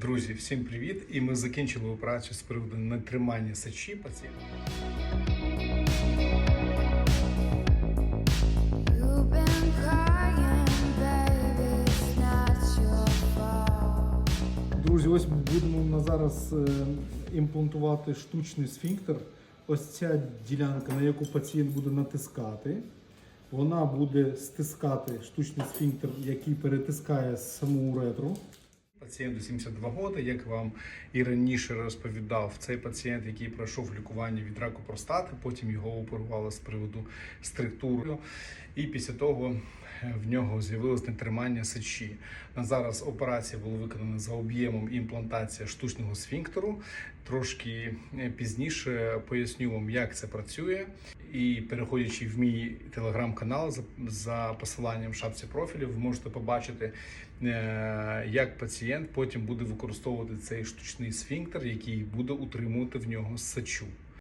Друзі, всім привіт! І ми закінчили операцію з приводу нетримання сечі пацієнта. Друзі, ось ми будемо на зараз е, імплантувати штучний сфінктер. Ось ця ділянка, на яку пацієнт буде натискати. Вона буде стискати штучний сфінктер, який перетискає саму уретру. Пацієнту 72 роки, як вам і раніше розповідав, цей пацієнт, який пройшов лікування від раку простати, потім його оперували з приводу структури, і після того е, в нього з'явилось нетримання сечі. На зараз операція була виконана за об'ємом імплантація штучного сфінктеру. Трошки е, пізніше поясню вам, як це працює. І переходячи в мій телеграм-канал за, посиланням в шапці профілю, ви можете побачити, е, як пацієнт потім буде використовувати цей штучний сфінктер, який буде утримувати в нього сечу.